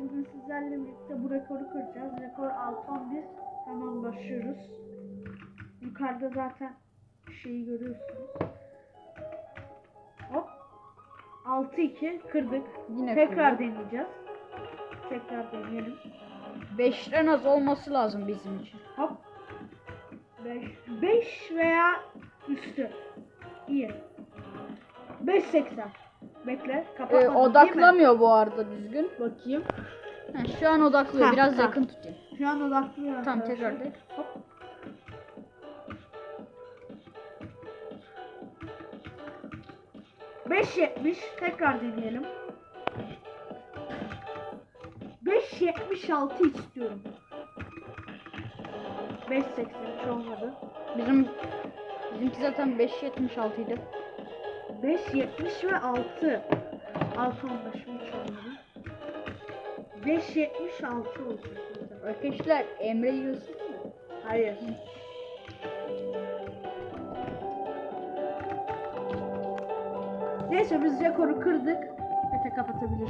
bugün sizlerle birlikte bu rekoru kıracağız. Rekor 6-11. Hemen başlıyoruz. Yukarıda zaten şeyi görüyorsunuz. Hop. 6-2 kırdık. Yine Tekrar kırdık. deneyeceğiz. Tekrar deneyelim. 5'ten az olması lazım bizim için. Hop. 5 5 veya üstü. İyi. 5.80. Bekle. Kapatma. Ee, odaklamıyor bu arada düzgün. Bakayım. Ha, şu an odaklıyor. Biraz ha. yakın tutayım. Şu an odaklıyor. Tamam tekrar de. Hop. Beş yetmiş. Tekrar deneyelim. Beş yetmiş altı istiyorum. Beş seksen hiç olmadı. Bizim bizimki zaten beş yetmiş altıydı. 5, 70 ve 6. 6 15 5, 76 olacak. Arkadaşlar Emre Yusuf mu? Hayır. Neyse biz rekoru kırdık. Mete kapatabilirsin.